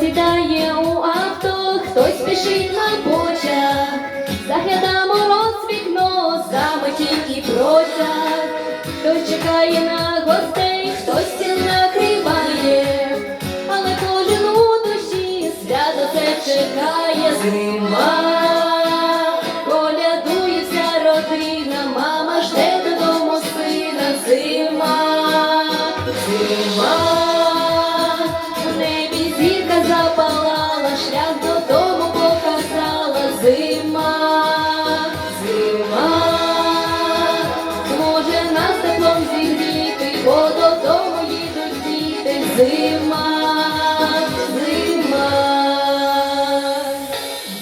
Сідає у авто, хтось спішить на почах, загляда мороз вікно, саме тільки хтось чекає на гостей. хто зима.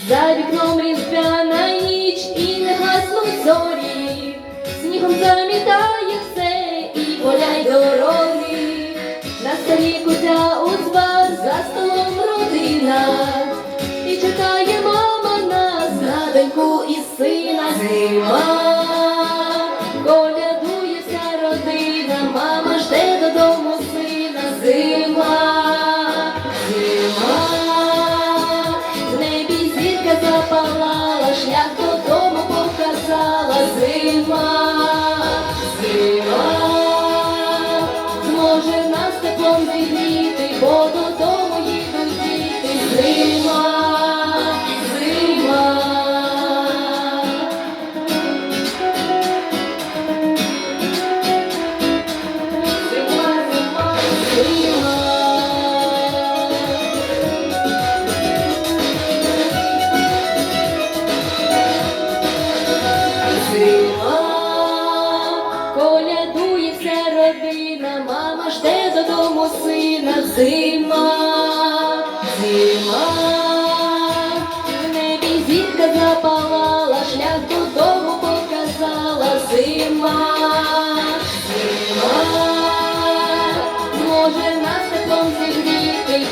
За вікном різдвяна ніч і не гаснуть зорі, снігом замітає все і поля й дороги. На столі кутя узвар, за столом родина, і чекає мама нас на доньку і сина. Зима, зірка колядує вся родина, мама жде додому сина, зима, зима, в небі зірка запалала, шлях додому показала, зима, зима, зможе нас теплом зігріти,